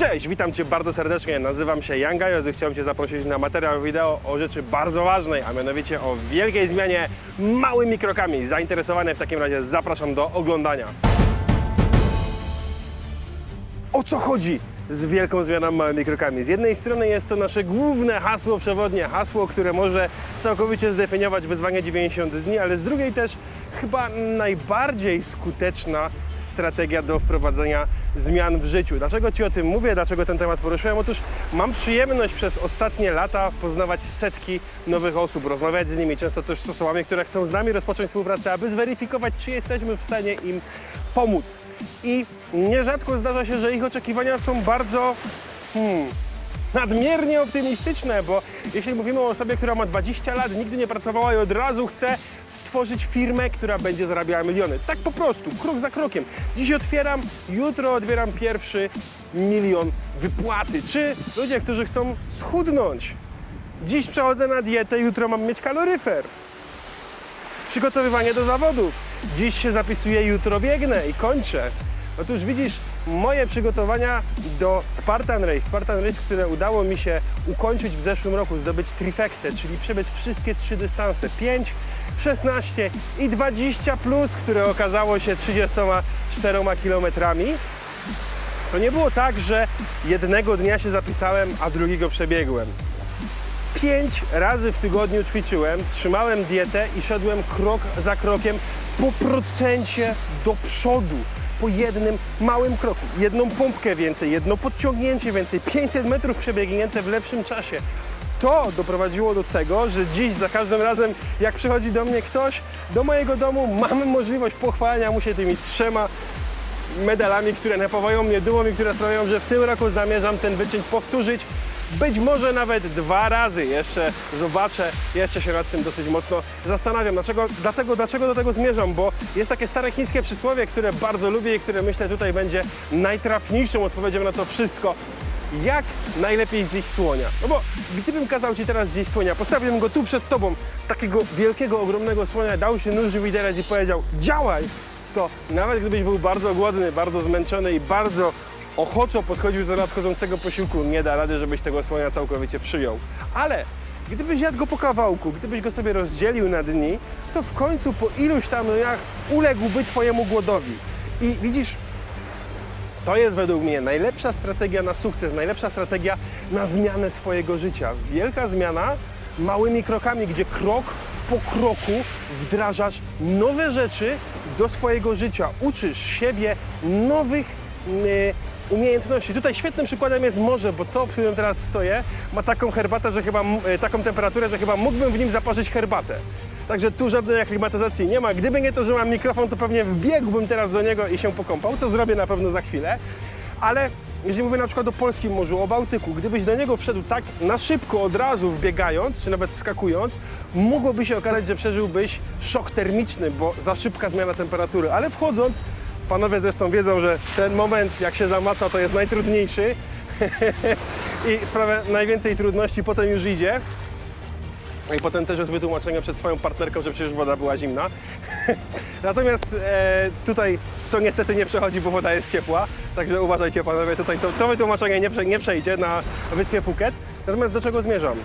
Cześć, witam Cię bardzo serdecznie. Nazywam się Jan i chciałem Cię zaprosić na materiał wideo o rzeczy bardzo ważnej, a mianowicie o wielkiej zmianie małymi krokami. Zainteresowany w takim razie zapraszam do oglądania. O co chodzi z wielką zmianą małymi krokami? Z jednej strony jest to nasze główne hasło przewodnie, hasło, które może całkowicie zdefiniować wyzwanie 90 dni, ale z drugiej też chyba najbardziej skuteczna strategia do wprowadzenia zmian w życiu. Dlaczego Ci o tym mówię? Dlaczego ten temat poruszyłem? Otóż mam przyjemność przez ostatnie lata poznawać setki nowych osób, rozmawiać z nimi, często też z osobami, które chcą z nami rozpocząć współpracę, aby zweryfikować, czy jesteśmy w stanie im pomóc. I nierzadko zdarza się, że ich oczekiwania są bardzo hmm, nadmiernie optymistyczne, bo jeśli mówimy o osobie, która ma 20 lat, nigdy nie pracowała i od razu chce stworzyć firmę, która będzie zarabiała miliony. Tak po prostu, krok za krokiem. Dziś otwieram, jutro odbieram pierwszy milion wypłaty. Czy ludzie, którzy chcą schudnąć. Dziś przechodzę na dietę, jutro mam mieć kaloryfer. Przygotowywanie do zawodów. Dziś się zapisuję, jutro biegnę i kończę. Otóż widzisz, moje przygotowania do Spartan Race, Spartan Race, które udało mi się ukończyć w zeszłym roku, zdobyć trifektę, czyli przebiec wszystkie trzy dystanse, 5, 16 i 20 plus, które okazało się 34 kilometrami. To nie było tak, że jednego dnia się zapisałem, a drugiego przebiegłem. Pięć razy w tygodniu ćwiczyłem, trzymałem dietę i szedłem krok za krokiem po procencie do przodu. Po jednym małym kroku. Jedną pompkę więcej, jedno podciągnięcie więcej, 500 metrów przebiegnięte w lepszym czasie. To doprowadziło do tego, że dziś za każdym razem, jak przychodzi do mnie ktoś, do mojego domu, mamy możliwość pochwalenia mu się tymi trzema medalami, które napawają mnie dumą i które sprawiają, że w tym roku zamierzam ten wyczyn powtórzyć. Być może nawet dwa razy jeszcze zobaczę, jeszcze się nad tym dosyć mocno zastanawiam. Dlaczego, dlatego, dlaczego do tego zmierzam? Bo jest takie stare chińskie przysłowie, które bardzo lubię i które myślę tutaj będzie najtrafniejszą odpowiedzią na to wszystko. Jak najlepiej zjeść słonia? No bo gdybym kazał Ci teraz zjeść słonia, postawiłbym go tu przed Tobą, takiego wielkiego, ogromnego słonia, dał się nóż widelec i powiedział działaj, to nawet gdybyś był bardzo głodny, bardzo zmęczony i bardzo ochoczo podchodził do nadchodzącego posiłku, nie da rady, żebyś tego słonia całkowicie przyjął. Ale gdybyś jadł go po kawałku, gdybyś go sobie rozdzielił na dni, to w końcu po iluś tam dniach uległby Twojemu głodowi. I widzisz, to jest według mnie najlepsza strategia na sukces, najlepsza strategia na zmianę swojego życia. Wielka zmiana małymi krokami, gdzie krok po kroku wdrażasz nowe rzeczy do swojego życia. Uczysz siebie nowych y, umiejętności. Tutaj świetnym przykładem jest morze, bo to, w którym teraz stoję, ma taką herbatę, że chyba, y, taką temperaturę, że chyba mógłbym w nim zaparzyć herbatę. Także tu żadnej aklimatyzacji nie ma. Gdyby nie to, że mam mikrofon, to pewnie wbiegłbym teraz do niego i się pokąpał, co zrobię na pewno za chwilę. Ale jeżeli mówię na przykład o polskim morzu, o Bałtyku, gdybyś do niego wszedł tak na szybko, od razu wbiegając, czy nawet wskakując, mogłoby się okazać, że przeżyłbyś szok termiczny, bo za szybka zmiana temperatury. Ale wchodząc, panowie zresztą wiedzą, że ten moment, jak się zamacza, to jest najtrudniejszy i sprawia najwięcej trudności, potem już idzie. No I potem też jest wytłumaczenie przed swoją partnerką, że przecież woda była zimna. Natomiast e, tutaj to niestety nie przechodzi, bo woda jest ciepła. Także uważajcie panowie, tutaj to, to wytłumaczenie nie, prze, nie przejdzie na wyspie Phuket. Natomiast do czego zmierzam?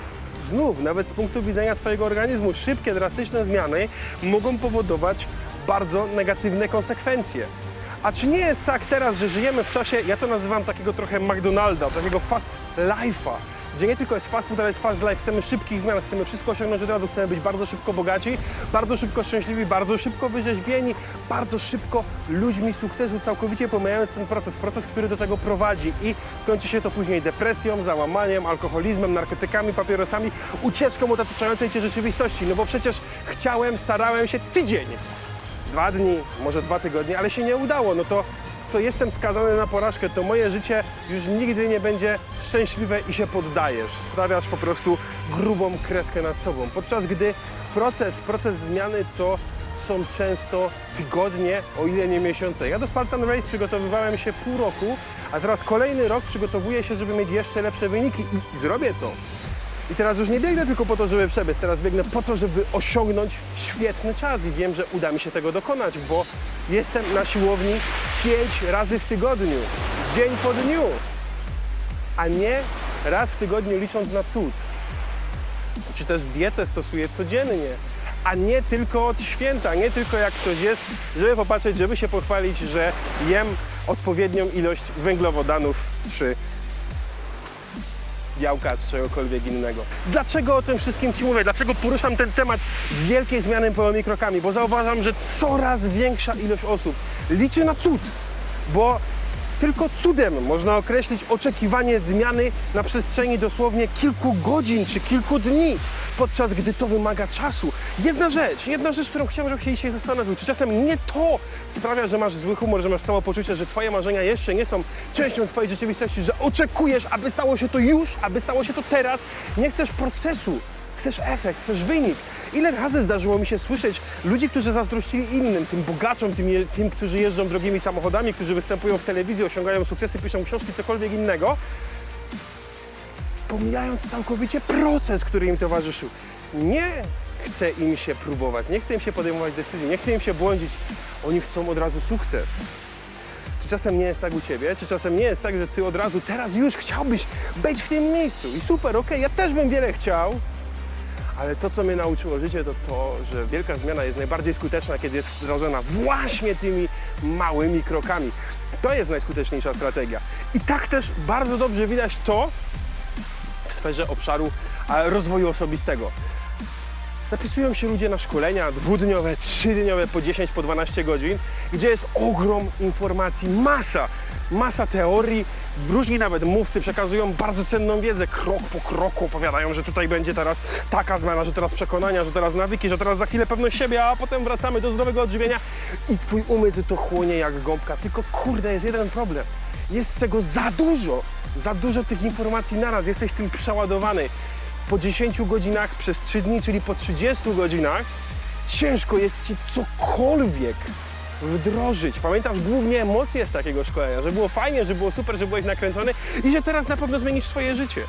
Znów, nawet z punktu widzenia Twojego organizmu, szybkie, drastyczne zmiany mogą powodować bardzo negatywne konsekwencje. A czy nie jest tak teraz, że żyjemy w czasie, ja to nazywam takiego trochę McDonalda, takiego fast life'a, gdzie nie tylko jest fast food, ale jest fast life, chcemy szybkich zmian, chcemy wszystko osiągnąć od razu, chcemy być bardzo szybko bogaci, bardzo szybko szczęśliwi, bardzo szybko wyrzeźbieni, bardzo szybko ludźmi sukcesu, całkowicie pomijając ten proces, proces, który do tego prowadzi i kończy się to później depresją, załamaniem, alkoholizmem, narkotykami, papierosami, ucieczką od otaczającej cię rzeczywistości, no bo przecież chciałem, starałem się tydzień, dwa dni, może dwa tygodnie, ale się nie udało, no to, to jestem skazany na porażkę, to moje życie już nigdy nie będzie szczęśliwe i się poddajesz. Sprawiasz po prostu grubą kreskę nad sobą. Podczas gdy proces, proces zmiany to są często tygodnie, o ile nie miesiące. Ja do Spartan Race przygotowywałem się pół roku, a teraz kolejny rok przygotowuję się, żeby mieć jeszcze lepsze wyniki i, i zrobię to. I teraz już nie biegnę tylko po to, żeby przebiec, teraz biegnę po to, żeby osiągnąć świetny czas i wiem, że uda mi się tego dokonać, bo jestem na siłowni pięć razy w tygodniu, dzień po dniu. a nie raz w tygodniu licząc na cud. Czy też dietę stosuję codziennie, a nie tylko od święta, nie tylko jak ktoś jest, żeby popatrzeć, żeby się pochwalić, że jem odpowiednią ilość węglowodanów czy białka czy czegokolwiek innego. Dlaczego o tym wszystkim Ci mówię? Dlaczego poruszam ten temat wielkiej zmiany małymi krokami? Bo zauważam, że coraz większa ilość osób liczy na cud, bo tylko cudem można określić oczekiwanie zmiany na przestrzeni dosłownie kilku godzin czy kilku dni, podczas gdy to wymaga czasu. Jedna rzecz, jedna rzecz, którą chciałem, żebyś się dzisiaj zastanowił, czy czasem nie to sprawia, że masz zły humor, że masz samopoczucie, że twoje marzenia jeszcze nie są częścią twojej rzeczywistości, że oczekujesz, aby stało się to już, aby stało się to teraz. Nie chcesz procesu, chcesz efekt, chcesz wynik. Ile razy zdarzyło mi się słyszeć ludzi, którzy zazdrościli innym, tym bogaczom, tym, tym, którzy jeżdżą drogimi samochodami, którzy występują w telewizji, osiągają sukcesy, piszą książki, cokolwiek innego, pomijając całkowicie proces, który im towarzyszył. Nie chce im się próbować, nie chce im się podejmować decyzji, nie chce im się błądzić. Oni chcą od razu sukces. Czy czasem nie jest tak u Ciebie? Czy czasem nie jest tak, że Ty od razu teraz już chciałbyś być w tym miejscu? I super, okej, ja też bym wiele chciał, ale to, co mnie nauczyło życie, to to, że wielka zmiana jest najbardziej skuteczna, kiedy jest wdrożona właśnie tymi małymi krokami. To jest najskuteczniejsza strategia. I tak też bardzo dobrze widać to w sferze obszaru a, rozwoju osobistego. Zapisują się ludzie na szkolenia dwudniowe, trzydniowe, po 10, po 12 godzin, gdzie jest ogrom informacji, masa, masa teorii. Różni nawet mówcy przekazują bardzo cenną wiedzę, krok po kroku opowiadają, że tutaj będzie teraz taka zmiana, że teraz przekonania, że teraz nawyki, że teraz za chwilę pewność siebie, a potem wracamy do zdrowego odżywienia. I twój umysł to chłonie jak gąbka. Tylko kurde, jest jeden problem. Jest tego za dużo, za dużo tych informacji naraz, jesteś tym przeładowany. Po 10 godzinach przez 3 dni, czyli po 30 godzinach, ciężko jest ci cokolwiek wdrożyć. Pamiętasz głównie emocje z takiego szkolenia, że było fajnie, że było super, że byłeś nakręcony i że teraz na pewno zmienisz swoje życie.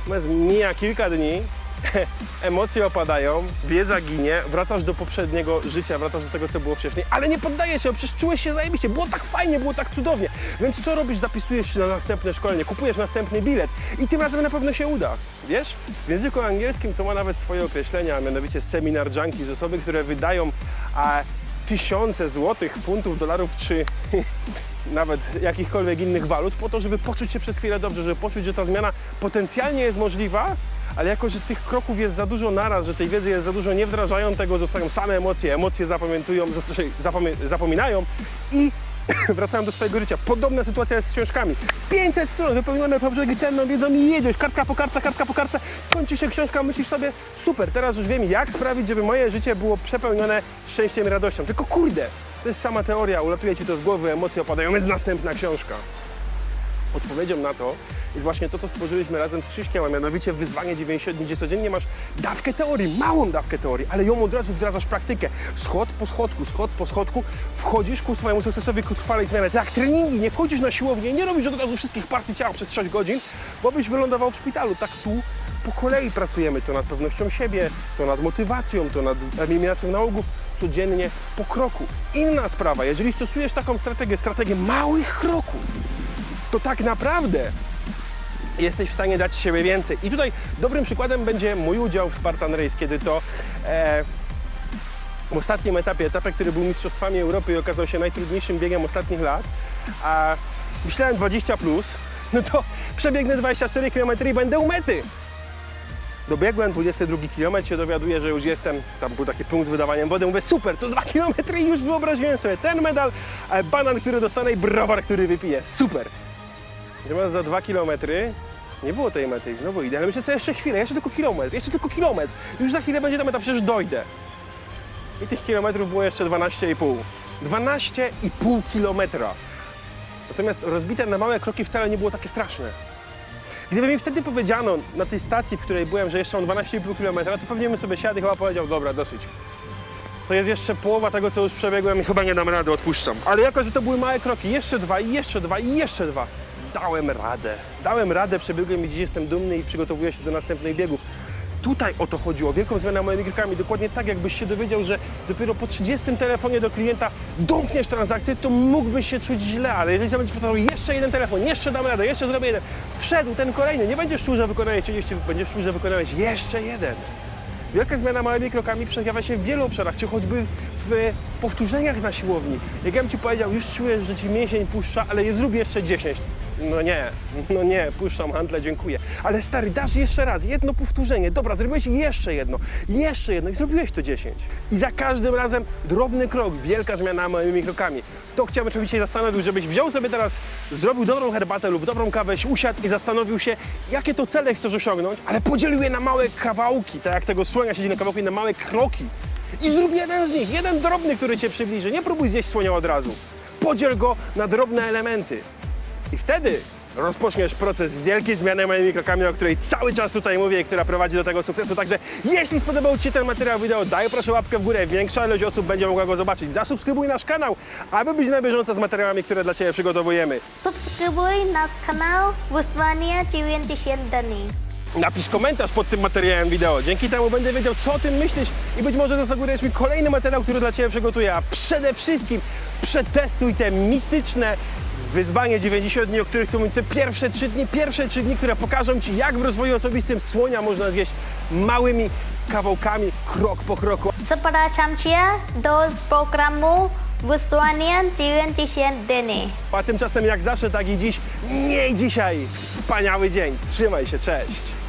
Natomiast mija kilka dni, emocje opadają, wiedza ginie, wracasz do poprzedniego życia, wracasz do tego, co było wcześniej, ale nie poddajesz się, bo przecież czułeś się zajebiście, było tak fajnie, było tak cudownie. Więc co robisz? Zapisujesz się na następne szkolenie, kupujesz następny bilet i tym razem na pewno się uda. Wiesz? W języku angielskim to ma nawet swoje określenia, a mianowicie seminar junkies, osoby, które wydają a, tysiące złotych, funtów, dolarów czy nawet jakichkolwiek innych walut po to, żeby poczuć się przez chwilę dobrze, żeby poczuć, że ta zmiana potencjalnie jest możliwa, ale jako, że tych kroków jest za dużo naraz, że tej wiedzy jest za dużo, nie wdrażają tego, zostają same emocje, emocje zapamiętują, zapominają i wracają do swojego życia. Podobna sytuacja jest z książkami. 500 stron wypełnione poprzednio cenną wiedzą i jedziesz, kartka po kartce, kartka po kartce, kończy się książka, myślisz sobie, super, teraz już wiem, jak sprawić, żeby moje życie było przepełnione szczęściem i radością. Tylko kurde, to jest sama teoria, ulatuje ci to z głowy, emocje opadają, więc następna książka. Odpowiedzią na to jest właśnie to, co stworzyliśmy razem z Krzyśkiem, a mianowicie wyzwanie 90 dni, gdzie codziennie masz dawkę teorii, małą dawkę teorii, ale ją od razu wdrażasz w praktykę. Schod po schodku, schod po schodku, wchodzisz ku swojemu sukcesowi, ku trwałej zmianie. Tak, treningi, nie wchodzisz na siłownię, nie robisz od razu wszystkich partii ciała przez 6 godzin, bo byś wylądował w szpitalu. Tak tu po kolei pracujemy, to nad pewnością siebie, to nad motywacją, to nad eliminacją nałogów, codziennie po kroku. Inna sprawa, jeżeli stosujesz taką strategię, strategię małych kroków, to tak naprawdę jesteś w stanie dać siebie więcej. I tutaj dobrym przykładem będzie mój udział w Spartan Race, kiedy to e, w ostatnim etapie, etapie, który był Mistrzostwami Europy i okazał się najtrudniejszym biegiem ostatnich lat, a myślałem 20 plus, no to przebiegnę 24 km i będę u mety. Dobiegłem 22 km, się dowiaduję, że już jestem, tam był taki punkt z wydawaniem wody, mówię super, to 2 km i już wyobraziłem sobie ten medal, e, banan, który dostanę i browar, który wypiję, super. Natomiast za 2 km nie było tej mety. Znowu idę, ale myślę sobie jeszcze chwilę, jeszcze tylko kilometr, jeszcze tylko kilometr. Już za chwilę będzie ta meta, przecież dojdę. I tych kilometrów było jeszcze 12,5. 12,5 kilometra. Natomiast rozbite na małe kroki wcale nie było takie straszne. Gdyby mi wtedy powiedziano na tej stacji, w której byłem, że jeszcze mam 12,5 km, to pewnie bym sobie siadł i chyba powiedział, dobra, dosyć. To jest jeszcze połowa tego, co już przebiegłem i chyba nie dam rady, odpuszczam. Ale jako, że to były małe kroki, jeszcze dwa, i jeszcze dwa, i jeszcze dwa, dałem radę. Dałem radę, przebiegłem i dziś jestem dumny i przygotowuję się do następnych biegów. Tutaj o to chodziło, wielką zmianę moimi krokami. Dokładnie tak, jakbyś się dowiedział, że dopiero po 30 telefonie do klienta domkniesz transakcję, to mógłbyś się czuć źle, ale jeżeli będziesz powtarzał jeszcze jeden telefon, jeszcze dam radę, jeszcze zrobię jeden, wszedł ten kolejny, nie będziesz czuł, że wykonałeś 30, będziesz czuł, że wykonałeś jeszcze jeden. Wielka zmiana małymi krokami przejawia się w wielu obszarach, czy choćby w powtórzeniach na siłowni. Jak ja bym Ci powiedział, już czujesz, że Ci mięsień puszcza, ale je zrób jeszcze 10. No nie, no nie, puszczam handle, dziękuję. Ale stary, dasz jeszcze raz, jedno powtórzenie. Dobra, zrobiłeś jeszcze jedno, jeszcze jedno i zrobiłeś to 10. I za każdym razem drobny krok, wielka zmiana małymi krokami. To chciałbym, żebyś się zastanowił, żebyś wziął sobie teraz, zrobił dobrą herbatę lub dobrą kawę, usiadł i zastanowił się, jakie to cele chcesz osiągnąć, ale podzielił je na małe kawałki, tak jak tego słonia siedzi na kawałki, na małe kroki. I zrób jeden z nich, jeden drobny, który Cię przybliży. Nie próbuj zjeść słonia od razu. Podziel go na drobne elementy. I wtedy rozpoczniesz proces wielkiej zmiany moimi krokami, o której cały czas tutaj mówię i która prowadzi do tego sukcesu. Także jeśli spodobał Ci się ten materiał wideo, daj proszę łapkę w górę. Większa ilość osób będzie mogła go zobaczyć. Zasubskrybuj nasz kanał, aby być na bieżąco z materiałami, które dla Ciebie przygotowujemy. Subskrybuj nasz kanał Wyzwanie 90 dni. Napisz komentarz pod tym materiałem wideo. Dzięki temu będę wiedział, co o tym myślisz i być może zasugerujesz mi kolejny materiał, który dla Ciebie przygotuję. A przede wszystkim przetestuj te mityczne wyzwanie 90 dni, o których tu mówię, te pierwsze 3 dni, pierwsze 3 dni, które pokażą Ci, jak w rozwoju osobistym słonia można zjeść małymi kawałkami, krok po kroku. Zapraszam Cię do programu Wyzwanie 90 dni. A tymczasem jak zawsze, tak i dziś, miej dzisiaj wspaniały dzień. Trzymaj się, cześć!